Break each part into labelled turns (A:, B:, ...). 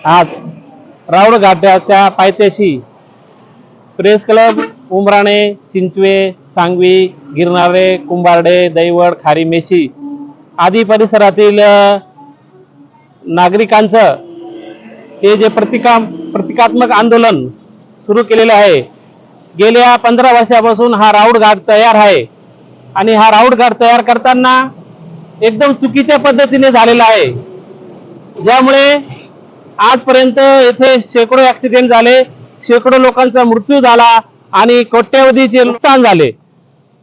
A: आज राऊळ घाटाच्या पायथ्याशी प्रेस क्लब उमराणे चिंचवे सांगवी गिरणारे कुंभारडे दैवड खारी मेशी आदी परिसरातील नागरिकांचं हे जे प्रतिका प्रतिकात्मक आंदोलन सुरू केलेलं आहे गेल्या पंधरा वर्षापासून हा राऊड घाट तयार आहे आणि हा राऊड घाट तयार करताना एकदम चुकीच्या पद्धतीने झालेला आहे. ज्यामुळे आजपर्यंत येथे शेकडो ऍक्सिडेंट झाले शेकडो लोकांचा मृत्यू झाला आणि कोट्यावधीचे नुकसान झाले.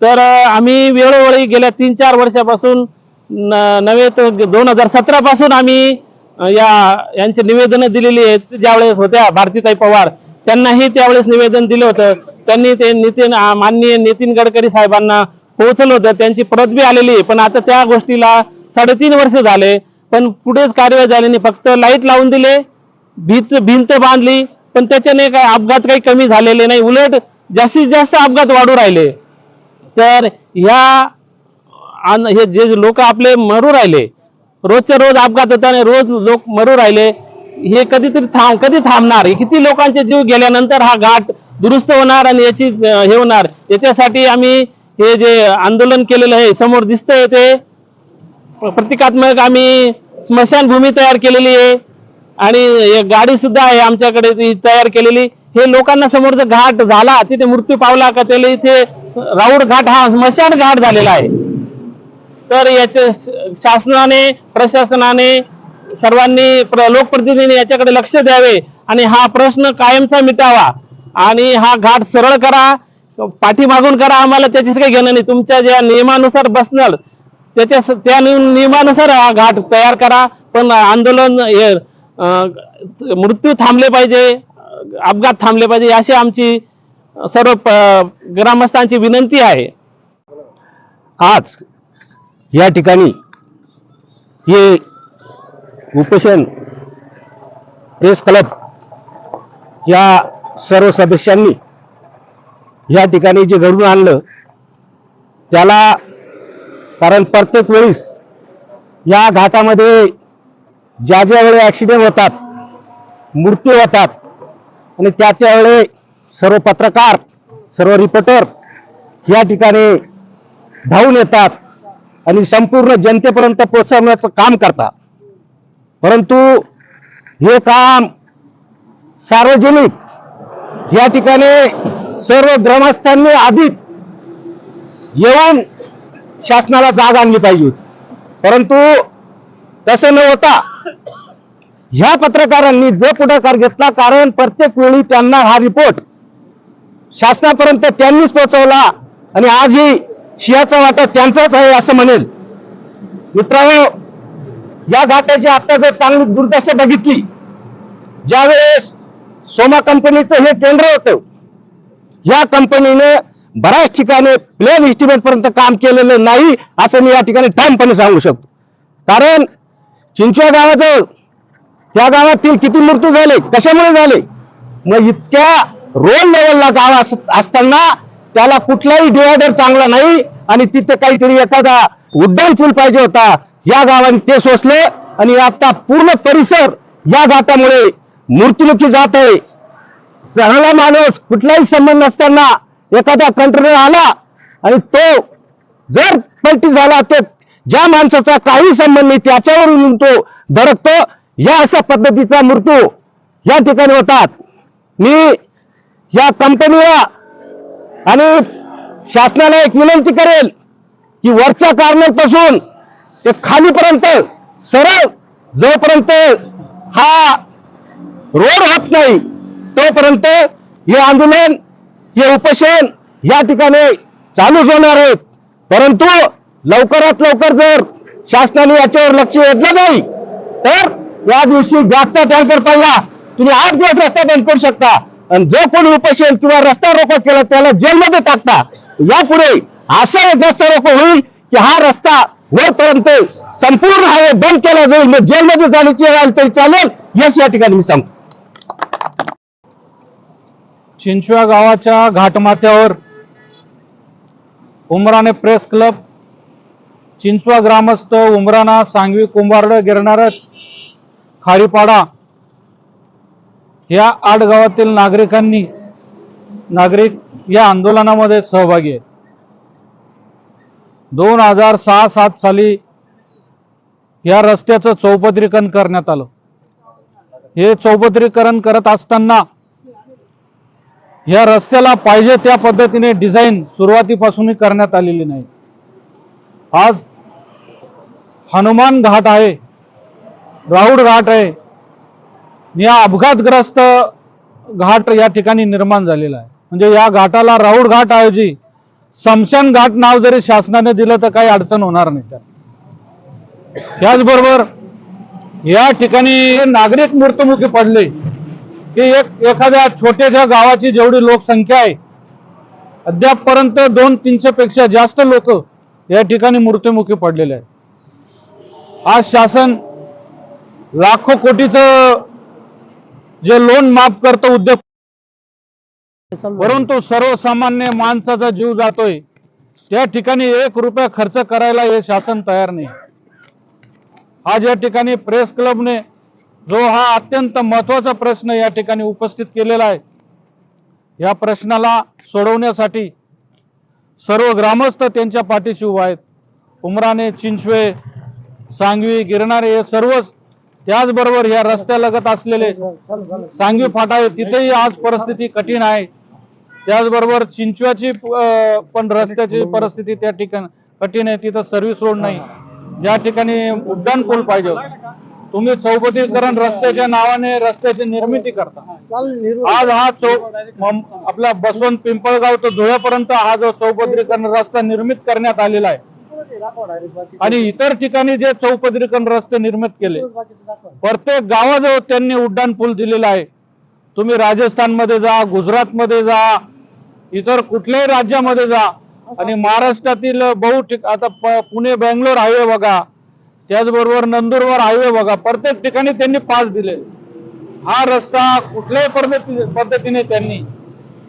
A: तर आम्ही वेळोवेळी गेल्या तीन चार वर्षापासून नव्हे तर दोन हजार सतरा पासून आम्ही या यांचे निवेदन दिलेली आहेत. ज्यावेळेस होत्या भारतीताई पवार त्यांनाही त्यावेळेस निवेदन दिलं होतं. त्यांनी ते नितीन माननीय नितीन गडकरी साहेबांना पोहोचलं होतं. त्यांची परत बी आलेली आहे. पण आता त्या गोष्टीला साडेतीन वर्ष झाले. पण पुढेच कार्यवाही झाली नाही. फक्त लाइट लावून दिले भीत भिंत बांधली पण त्याच्याने काय अपघात काही कमी झालेले नाही. उलट जास्तीत जास्त अपघात वाढू राहिले. तर ह्या हे जे लोक आपले मरू राहिले रोजच्या रोज अपघात होता आणि रोज लोक मरू राहिले हे कधीतरी थांब कधी थांबणार? हे किती लोकांचे जीव गेल्यानंतर हा घाट दुरुस्त होणार आणि याची हे होणार? याच्यासाठी आम्ही हे जे आंदोलन केलेलं आहे समोर दिसतंय ते. प्रतिकात्मक आम्ही स्मशानभूमी तयार केलेली आहे. आणि एक गाडी सुद्धा आहे आमच्याकडे ती तयार केलेली. हे लोकांना समोरचा घाट झाला तिथे मृत्यू पावला का त्याला इथे राऊड घाट हा स्मशान घाट झालेला आहे. तर याचे शासनाने प्रशासनाने सर्वांनी प्र- लोकप्रतिनिधीने याच्याकडे लक्ष द्यावे. आणि हा प्रश्न कायमचा मिटावा. आणि हा घाट सरळ करा पाठीमागून करा आम्हाला त्याचीच काही घेणं नाही. तुमच्या ज्या नियमानुसार बसणार त्याच्या त्या नियमानुसार हा घाट तयार करा. पण आंदोलन हे, मृत्यू थांबले पाहिजे अपघात थांबले पाहिजे अशी आमची सर्व ग्रामस्थांची विनंती आहे.
B: आज या ठिकाणी हे उपोषण प्रेस क्लब या सर्व सदस्यांनी या ठिकाणी जे घडून आणलं त्याला कारण प्रत्येक वेळेस या घाटामध्ये ज्या ज्यावेळी ॲक्सिडेंट होतात मृत्यू होतात आणि त्या वेळे सर्व पत्रकार सर्व रिपोर्टर या ठिकाणी धावून येतात आणि संपूर्ण जनतेपर्यंत पोहोचवण्याचं काम करतात. परंतु हे काम सार्वजनिक या ठिकाणी सर्व ग्रामस्थांनी आधीच येऊन शासनाला जाग आणली पाहिजे होती. परंतु तसं न होता ह्या पत्रकारांनी जो पुढाकार घेतला कारण प्रत्येक वेळी त्यांना हा रिपोर्ट शासनापर्यंत त्यांनीच पोहोचवला आणि आजही शियाचा वाटा त्यांचाच आहे असं म्हणेल मित्रांनो या घाटाची आता जर चांगली दुर्दशा बघितली ज्यावेळेस सोमा कंपनीचं हे केंद्र होतं या कंपनीने बऱ्याच ठिकाणी प्लेन इस्टिमेट पर्यंत काम केलेलं नाही असं मी या ठिकाणी ठामपणे सांगू शकतो. कारण चिंचवा गावाचं त्या गावातील किती मृत्यू झाले कशामुळे झाले? मग इतक्या रोल लेवलला गाव अस- असताना त्याला कुठलाही डिवायडर चांगला नाही आणि तिथे काहीतरी एखादा उड्डाण पूल पाहिजे होता या गावाने ते सोसले आणि आता पूर्ण परिसर या घाटामुळे मृत्युमुखी जात आहे. चांगला माणूस कुठलाही संबंध नसताना एखादा कंट्रोलर आला आणि तो जर पलटी झाला तर ज्या माणसाचा काही संबंध नाही त्याच्यावरून तो धडकतो या अशा पद्धतीचा मृत्यू या ठिकाणी होतात. मी या कंपनीला आणि शासनाला एक विनंती करेल की वरच्या कारणापासून ते खालीपर्यंत सरळ जोपर्यंत हा रोड होत नाही तोपर्यंत हे आंदोलन हे उपोषण या ठिकाणी चालूच होणार आहेत. परंतु लवकरात लवकर जर शासनाने याच्यावर लक्ष वेधलं नाही तर या दिवशी गॅसचा टँकर पडला. तुम्ही आठ दिवस रस्ता बंद करू शकता. आणि जो कोणी उपोषण किंवा रस्ता रोको केला त्याला जेलमध्ये टाकता. यापुढे असा एक रस्ता रोको होईल की हा रस्ता वरपर्यंत संपूर्ण हायवे बंद केला जाईल. मग जेलमध्ये जाण्याची वेळ तरी चालेल. यश या ठिकाणी मी सांगतो.
C: चिंचव्या गावाच्या घाटमाथ्यावर उमराणे प्रेस क्लब चिंचवा ग्रामस्थ उमराणा सांगवी कुंभारड गिरणार खारीपाडा या आठ गावातील नागरिकांनी नागरिक या आंदोलनामध्ये सहभागी आहेत. दोन हजार सहा सात साली या रस्त्याचं चौपदरीकरण करण्यात आलं. हे चौपदरीकरण करत असताना या रस्त्याला पाहिजे त्या पद्धतीने डिझाईन सुरुवातीपासूनही करण्यात आलेली नाही. आज हनुमान घाट आहे राऊड घाट आहे. या अपघातग्रस्त घाट या ठिकाणी निर्माण झालेला आहे. म्हणजे या घाटाला राऊड घाट ऐवजी समशान घाट नाव जरी शासनाने दिलं तर काही अडचण होणार नाही त्यात. त्याचबरोबर या ठिकाणी नागरिक मृत्युमुखी पडले. की एक एखाद्या छोट्याशा गावाची जेवढी लोकसंख्या आहे अद्यापपर्यंत दोन तीनशे पेक्षा जास्त लोक या ठिकाणी मृत्युमुखी पडलेले आहेत. आज शासन लाखो कोटीचं जे लोन माफ करतं उद्योग परंतु सर्वसामान्य माणसाचा जीव जातोय. त्या ठिकाणी एक रुपया खर्च करायला हे शासन तयार नाही. आज या ठिकाणी प्रेस क्लबने जो हा अत्यंत महत्त्वाचा प्रश्न या ठिकाणी उपस्थित केलेला आहे या प्रश्नाला सोडवण्यासाठी सर्व ग्रामस्थ त्यांच्या पाठीशी उभा आहेत. उमराने चिंचवे सांगवी गिरणारे हे सर्वच त्याचबरोबर या रस्त्यालगत असलेले सांगवी फाटा आहे तिथेही आज परिस्थिती कठीण आहे. त्याचबरोबर चिंचव्याची पण रस्त्याची परिस्थिती त्या ठिकाणी कठीण आहे तिथं सर्व्हिस रोड नाही. ज्या ठिकाणी उड्डाण पूल पाहिजे तुम्ही चौपदीकरण रस्त्याच्या नावाने रस्त्याची निर्मिती करता. आज हा चौ मम- आपला बसवंत पिंपळगाव तो धुळ्यापर्यंत हा जो चौपदरीकरण रस्ता निर्मित करण्यात आलेला आहे. आणि इतर ठिकाणी जे चौपदरीकरण रस्ते निर्मित केले प्रत्येक गावाजवळ त्यांनी उड्डाण पूल दिलेला आहे. तुम्ही राजस्थानमध्ये जा गुजरातमध्ये जा इतर कुठल्याही राज्यामध्ये जा. आणि महाराष्ट्रातील बहु ठिक आता प- पुणे बेंगलोर हायवे बघा. त्याचबरोबर नंदुरबार हायवे बघा प्रत्येक ठिकाणी त्यांनी पास दिले हा रस्ता कुठल्याही पद्धती पद्धतीने त्यांनी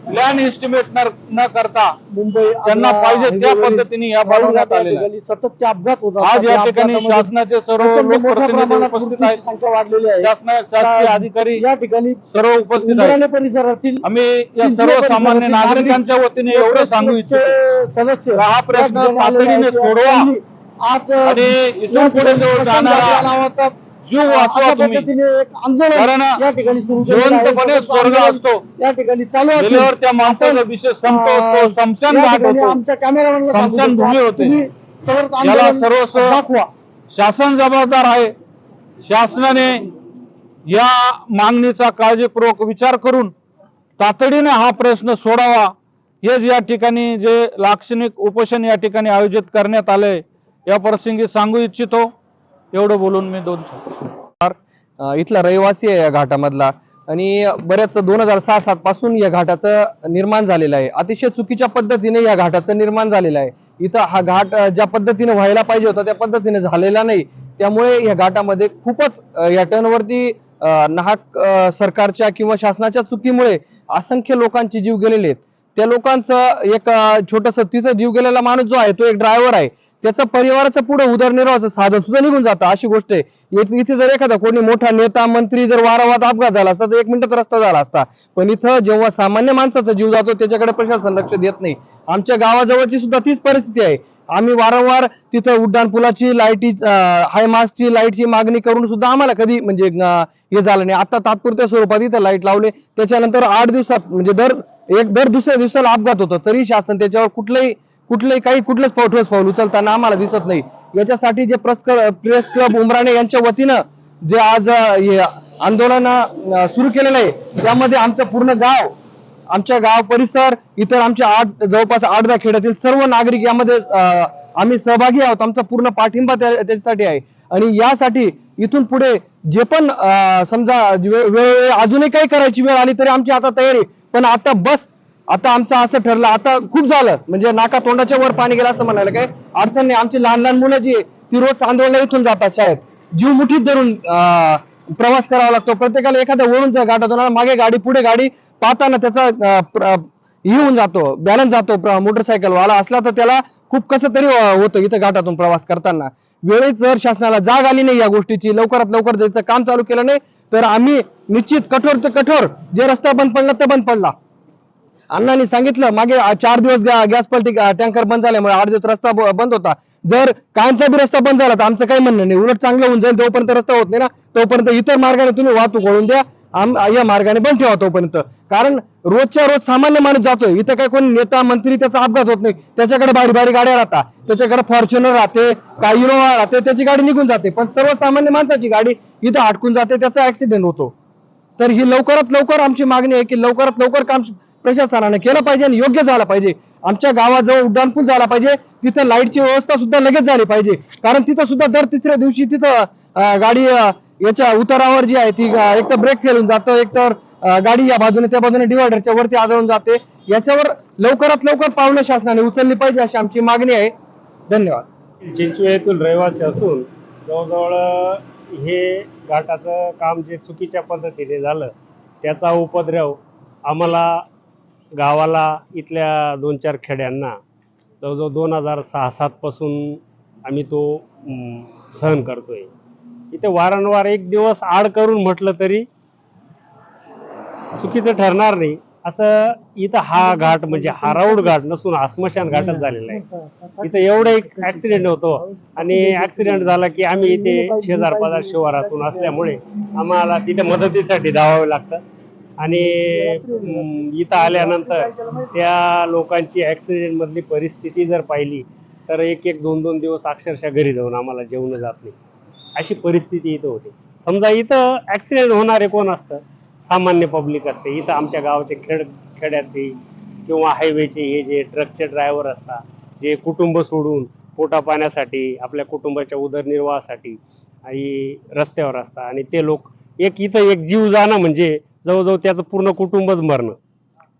C: प्लॅन एस्टिमेट न करता
B: मुंबई
C: त्यांना पाहिजे त्या पद्धतीने या बनवण्यात आलेल्या आहे.
B: सततचे अपघात होतात
C: आज या ठिकाणी शासनाचे सर्व लोकप्रतिनिधी उपस्थित आहेत
B: संख्या वाढलेली आहे
C: शासना शासकीय अधिकारी
B: या ठिकाणी
C: सर्व उपस्थित आहेत
B: परिसरातील
C: आम्ही या सर्वसामान्य नागरिकांच्या वतीने एवढं सांगू इच्छितो
B: सदस्य
C: हा प्रश्न
B: आलेले
C: तातडीने. सोडवा.
B: आज
C: आणि इथून पुढे जो जाणारा
B: नावाचा
C: जीव वाचवा तुम्ही.
B: एक आंदोलन या ठिकाणी सुरू.
C: जिवंतपणे स्वर्ग असतो.
B: या ठिकाणी चालू
C: गेल्यावर त्या माणसाचा विषय संपतो
B: अं,
C: समशान
B: या
C: घाट
B: ठिकाणी
C: होतो
B: आमच्या कॅमेरामॅनला
C: स्मशान भूमी होते. याला सर्वस्व-
B: दाखवा
C: शासन जबाबदार आहे शासनाने या मागणीचा काळजीपूर्वक विचार करून तातडीने हा प्रश्न सोडावा हेच या ठिकाणी जे लाक्षणिक उपोषण या ठिकाणी आयोजित करण्यात आले या प्रसंगी सांगू इच्छितो एवढं बोलून मी दोन
D: इथला रहिवासी आहे या घाटामधला आणि बऱ्याच दोन हजार सहा सात पासून या घाटाचं निर्माण झालेलं आहे. अतिशय चुकीच्या पद्धतीने या घाटाचं निर्माण झालेलं आहे. इथं हा घाट ज्या पद्धतीने व्हायला पाहिजे होता त्या पद्धतीने झालेला नाही. त्यामुळे या घाटामध्ये खूपच या टर्नवरती नाहक सरकारच्या किंवा शासनाच्या चुकीमुळे असंख्य लोकांचे जीव गेलेले आहेत. त्या लोकांचं एक छोटस तिथं जीव गेलेला माणूस जो आहे तो एक ड्रायव्हर आहे. त्याचा परिवाराचं पुढे उदरनिर्वाहाचं साधन सुद्धा निघून जातं. अशी गोष्ट आहे. इथे जर एखादा कोणी मोठा नेता मंत्री जर वारंवार अपघात झाला असता तर एक मिनिटात रस्ता झाला असता. पण इथं जेव्हा सामान्य माणसाचा जीव जातो त्याच्याकडे प्रशासन लक्ष देत नाही. आमच्या गावाजवळची सुद्धा तीच परिस्थिती आहे. आम्ही वारंवार तिथं उड्डाण पुलाची लाईटी हायमास्टची लाईटची मागणी करून सुद्धा आम्हाला कधी म्हणजे हे झालं नाही. आता तात्पुरत्या स्वरूपात इथं लाइट लावले. त्याच्यानंतर आठ दिवसात म्हणजे दर एक दर दुसऱ्या दिवसाला अपघात होतो. तरी शासन त्याच्यावर कुठलंही कुठलंही काही कुठलंच पावठोस पाऊल उचलताना आम्हाला दिसत नाही. याच्यासाठी जे प्रेस प्रेस क्लब उमराणे यांच्या वतीनं जे आज आंदोलन सुरू केलेलं आहे त्यामध्ये आमचं पूर्ण गाव आमच्या गाव परिसर इतर आमच्या आठ जवळपास आठ दहा खेड्यातील सर्व नागरिक यामध्ये आम्ही सहभागी आहोत. आमचा पूर्ण पाठिंबा त्या- त्याच्यासाठी आहे. आणि यासाठी इथून पुढे जे पण समजा वेळ अजूनही काही करायची वेळ आली तरी आमची आता तयारी पण आता बस आता आमचं असं ठरलं आता खूप झालं. म्हणजे नाका तोंडाच्या वर पाणी गेलं असं म्हणायला काय? अडचण नाही आमची लहान लहान मुलं जी ती रोज चांदोळला इथून जातात शाळेत. जीव मुठीत धरून प्रवास करावा लागतो. प्रत्येकाला एखाद्या वळून गाठातून मागे गाडी पुढे गाडी पाहताना त्याचा येऊन जातो बॅलन्स जातो मोटरसायकल वाला असला तर त्याला खूप कसं तरी होतं इथं घाटातून प्रवास करताना. वेळेत जर शासनाला जाग आली नाही या गोष्टीची लवकरात लवकर त्याचं काम चालू केलं नाही तर आम्ही निश्चित कठोर ते कठोर जे रस्ता बंद पडला ते बंद पडला. अण्णांनी सांगितलं मागे चार दिवस गॅस पलटी टँकर बंद झाल्यामुळे आठ दिवस रस्ता बंद होता. जर कायमचा बी रस्ता बंद झाला तर आमचं काही म्हणणं नाही. उलट चांगलं होऊन जाईल तोपर्यंत रस्ता होत नाही ना. तोपर्यंत इतर मार्गाने तुम्ही वाहतूक वळून द्या. आम या मार्गाने बंद ठेवा तोपर्यंत. कारण रोजच्या रोज सामान्य माणूस जातोय. इथं काय कोणी नेता मंत्री त्याचा अपघात होत नाही. त्याच्याकडे बारी बारी गाड्या राहतात. त्याच्याकडे फॉर्च्युनर राहते काही इनोवा राहते त्याची गाडी निघून जाते. पण सर्वसामान्य माणसाची गाडी इथं अडकून जाते त्याचा ऍक्सिडेंट होतो. तर ही लवकरात लवकर आमची मागणी आहे की लवकरात लवकर काम प्रशासनाने केलं पाहिजे आणि योग्य झालं पाहिजे. आमच्या गावाजवळ उड्डाणपूल झाला पाहिजे. तिथं लाईटची व्यवस्था सुद्धा लगेच झाली पाहिजे. कारण तिथं सुद्धा दर तिसऱ्या दिवशी तिथं गाडी याच्या उतारावर जी आहे ती एक तर ब्रेक फेलून जातं एक तर गाडी या बाजूने त्या बाजूने डिवायडरच्या वरती आदळून जाते. याच्यावर लवकरात लवकर पावलं शासनाने उचलली पाहिजे अशी आमची मागणी आहे. धन्यवाद.
E: चिंचवे येथील रहिवासी असून जवळजवळ हे घाटाचं काम जे चुकीच्या पद्धतीने झालं त्याचा उपद्रव आम्हाला गावाला इथल्या दोन चार खेड्यांना जवळजवळ दोन हजार सहा सातपासून आम्ही तो सहन सहन करतोय. इथे वारंवार एक दिवस आड करून म्हटलं तरी चुकीचं ठरणार नाही. असं इथं हा घाट म्हणजे हाराऊड घाट नसून आस्मशान घाटच झालेला आहे. इथं एवढं एक ऍक्सिडेंट होतो आणि ऍक्सिडेंट झाला की आम्ही इथे शेजार पाजार शिवारातून असल्यामुळे आम्हाला तिथे मदतीसाठी धावावे लागतं आणि इथं आल्यानंतर त्या लोकांची ॲक्सिडेंटमधली परिस्थिती जर पाहिली तर एक एक दोन दोन दिवस अक्षरशः घरी जाऊन आम्हाला जेवण जात नाही. अशी परिस्थिती इथं होते. समजा इथं ॲक्सिडेंट होणारे कोण असतं? सामान्य पब्लिक असते. इथं आमच्या गावाचे खेड खेड्यातले किंवा हायवेचे हे जे ट्रकचे ड्रायव्हर असतात जे कुटुंब सोडून पोटा पाण्यासाठी आपल्या कुटुंबाच्या उदरनिर्वाहासाठी आणि रस्त्यावर असतात. आणि ते लोक एक इथं एक जीव जाणं म्हणजे जवळजवळ त्याचं पूर्ण कुटुंबच मरणं.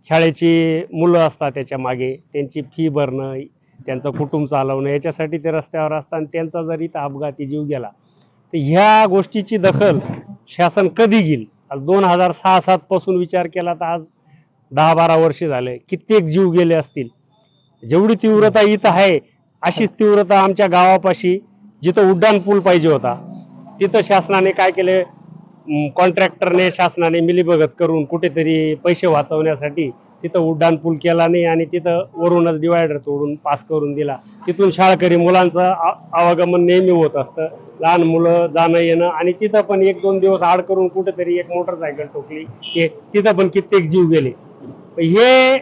E: शाळेची मुलं असतात त्याच्यामागे त्यांची फी भरणं त्यांचं कुटुंब चालवणं याच्यासाठी ते रस्त्यावर असतात आणि त्यांचा जर इथं अपघाती जीव गेला तर ह्या गोष्टीची दखल शासन कधी घेईल? आज दोन हजार सहा सातपासून विचार केला तर आज दहा बारा वर्षे झाले. कित्येक जीव गेले असतील? जेवढी तीव्रता इथं आहे अशीच तीव्रता आमच्या गावापाशी जिथं उड्डाण पूल पाहिजे होता तिथं शासनाने काय केले? कॉन्ट्रॅक्टरने शासनाने मिलीभगत करून कुठेतरी पैसे वाचवण्यासाठी तिथं उड्डाण पूल केला नाही आणि तिथं वरूनच डिवायडर तोडून पास करून दिला. तिथून शाळकरी मुलांचं आवागमन नेहमी होत असतं. लहान मुलं जाणं येणं आणि तिथं पण एक दोन दिवस आड करून कुठेतरी एक मोटरसायकल ठोकली. हे तिथं पण कित्येक जीव गेले. हे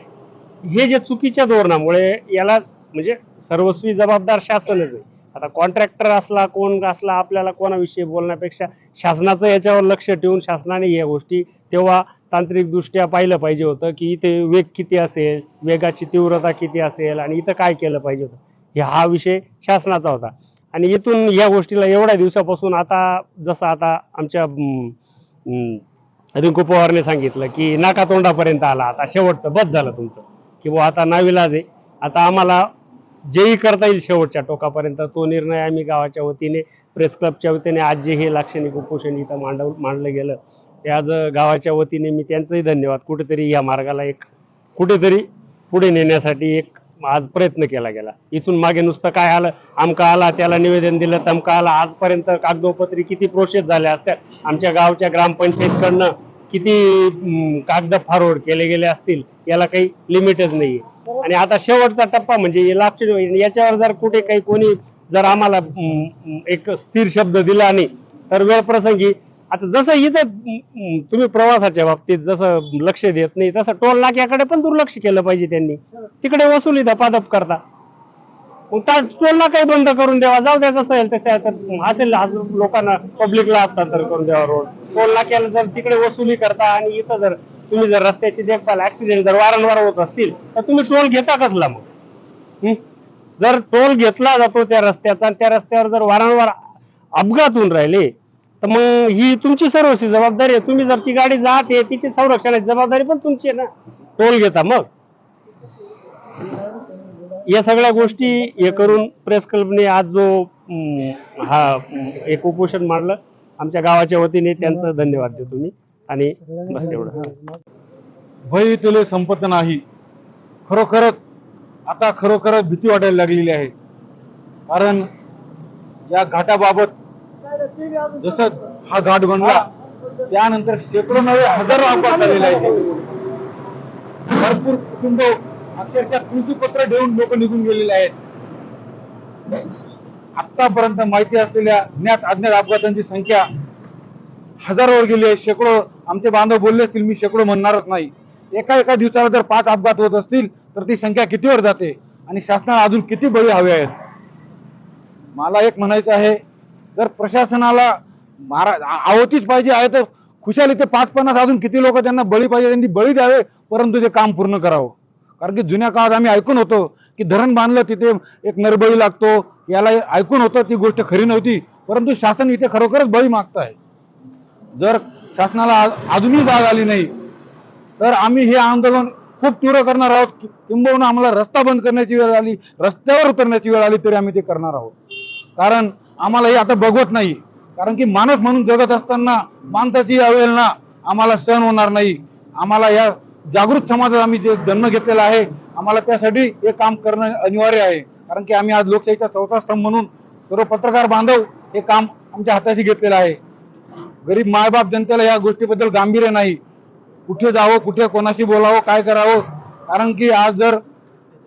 E: हे जे चुकीच्या धोरणामुळे याला म्हणजे सर्वस्वी जबाबदार शासनच आहे. आता कॉन्ट्रॅक्टर असला कोण असला आपल्याला कोणाविषयी बोलण्यापेक्षा शासनाचं याच्यावर लक्ष ठेवून शासनाने या गोष्टी तेव्हा तांत्रिकदृष्ट्या पाहिलं पाहिजे होतं की इथे वेग किती असेल वेगाची तीव्रता किती असेल आणि इथं काय केलं पाहिजे होतं. हे हा विषय शासनाचा होता. आणि इथून या गोष्टीला एवढ्या दिवसापासून आता जसं आता आमच्या रिंकू पवारने सांगितलं की नाकातोंडापर्यंत आला. आता शेवटचं बस झालं तुमचं. की बुवा आता नाविलाज आहे. आता आम्हाला जेही करता येईल शेवटच्या टोकापर्यंत. तो निर्णय आम्ही गावाच्या वतीने प्रेस क्लबच्या वतीने आज जे हे लाक्षणिक उपोषण इथं मांडव मांडलं गेलं ते आज गावाच्या वतीने मी त्यांचंही धन्यवाद. कुठेतरी या मार्गाला एक कुठेतरी पुढे नेण्यासाठी एक आज प्रयत्न केला गेला. इथून मागे नुसतं काय आलं आमका आला त्याला निवेदन दिलं तमका आला. आजपर्यंत कागदोपत्री किती प्रोसेस झाल्या असत्या आमच्या गावच्या ग्रामपंचायतकडनं किती कागद फॉरवर्ड केले गेले असतील याला काही लिमिटच नाहीये. आणि आता शेवटचा टप्पा म्हणजे लास्ट याच्यावर जर कुठे काही कोणी जर आम्हाला एक स्थिर शब्द दिला नाही तर वेळ प्रसंगी आता जसं इथं तुम्ही प्रवासाच्या बाबतीत जसं लक्ष देत नाही तसं टोल नाक्याकडे पण दुर्लक्ष केलं पाहिजे त्यांनी. तिकडे वसुली धपाधप करता. टोलला काही बंद करून द्यावा जाऊ द्या जसं येईल तसं तर असेल लोकांना पब्लिकला हस्तांतर करून द्यावा रोड टोल नाक्याला जर तिकडे वसुली करता आणि इथं जर तुम्ही जर रस्त्याची देखभाल ऍक्सिडेंट जर वारंवार होत असतील तर तुम्ही टोल घेता कसला मग? जर टोल घेतला जातो त्या रस्त्याचा आणि त्या रस्त्यावर जर वारंवार अपघात होऊन राहिले तर मग ही तुमची सर्वस्वी जबाबदारी आहे. तुम्ही जर ती गाडी जात आहे तिची संरक्षणाची जबाबदारी पण तुमची आहे ना. टोल घेता मग. या सगळ्या गोष्टी हे करून प्रेस क्लबने आज जो हा एक उपोषण मांडलं आमच्या गावाच्या वतीने त्यांचं धन्यवाद देतो मी. आणि बस एवढं.
C: भय तुले संपत नाही. खरोखरच आता खरोखरच भीती वाटायला लागलेली आहे. कारण या घाटाबाबत जसं हा घाट बनला
F: त्यानंतर शेकडो नव्हे हजारो अपघात झालेले आहेत. भरपूर कुटुंब अक्षरशः कृषीपत्र देऊन लोक निघून गेलेले आहेत. आतापर्यंत माहिती असलेल्या ज्ञात अज्ञात अपघातांची संख्या हजारोवर गेली आहे. शेकडो आमचे बांधव बोलले असतील मी शेकडो म्हणणारच नाही. एका एका दिवसाला जर पाच अपघात होत असतील तर ती संख्या कितीवर जाते? आणि शासनाला अजून किती बळी हवे आहेत? मला एक म्हणायचं आहे जर प्रशासनाला मारा आवतीच पाहिजे आहे तर खुशाल इथे पाच पन्नास अजून किती लोक त्यांना बळी पाहिजे त्यांनी बळी द्यावे परंतु ते काम पूर्ण करावं. कारण की जुन्या काळात आम्ही ऐकून होतो की धरण बांधलं तिथे एक नरबळी लागतो. याला ऐकून होतं ती गोष्ट खरी नव्हती. परंतु शासन इथे खरोखरच बळी मागत आहे. जर शासनाला अजूनही जाग आली नाही तर आम्ही हे आंदोलन खूप तीव्र करणार आहोत. किंबहुना आम्हाला रस्ता बंद करण्याची वेळ आली रस्त्यावर उतरण्याची वेळ आली तरी आम्ही ते करणार आहोत. कारण आम्हाला हे आता बघवत नाही. कारण की माणूस म्हणून जगत असताना माणसाची अवहेलना आम्हाला सहन होणार नाही. आम्हाला या जागृत समाजात आम्ही जे जन्म घेतलेला आहे आम्हाला त्यासाठी हे काम करणं अनिवार्य आहे. कारण की आम्ही आज लोकशाहीचा चौथा स्तंभ म्हणून सर्व पत्रकार बांधव हे काम आमच्या हाताशी घेतलेलं आहे. गरीब मायबाप जनतेला या गोष्टीबद्दल गांभीर्य नाही. कुठे जावं कुठे कोणाशी बोलावं काय करावं? कारण की आज जर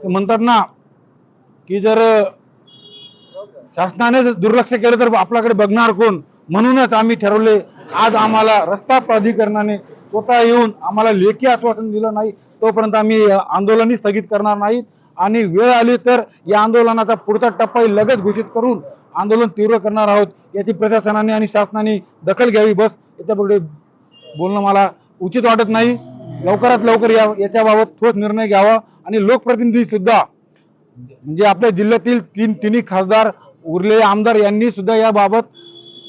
F: म्हणतात ना की जर शासनाने जर दुर्लक्ष केलं तर आपल्याकडे बघणार कोण? म्हणूनच आम्ही ठरवले आज आम्हाला रस्ता प्राधिकरणाने स्वतः येऊन आम्हाला लेखी आश्वासन दिलं नाही तोपर्यंत आम्ही आंदोलनही स्थगित करणार नाहीत आणि वेळ आली तर या आंदोलनाचा पुढचा टप्पाही लगेच घोषित करून आंदोलन तीव्र करणार आहोत याची प्रशासनाने आणि शासनाने दखल घ्यावी. बस याच्यापुढे बोलणं मला उचित वाटत नाही. लवकरात लवकर या याच्याबाबत ठोस निर्णय घ्यावा आणि लोकप्रतिनिधी सुद्धा म्हणजे आपल्या जिल्ह्यातील तीन तिन्ही खासदार उरलेले आमदार यांनी सुद्धा याबाबत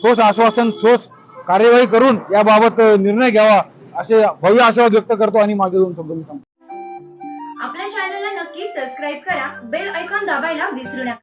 F: ठोस आश्वासन ठोस कार्यवाही करून याबाबत निर्णय घ्यावा. असे भव्य आशावाद व्यक्त करतो आणि माझे दोन शब्द मी सांगतो.
G: आपल्या चॅनलला नक्की सबस्क्राईब करा बेल ऐकॉन दाबायला विसरू नका.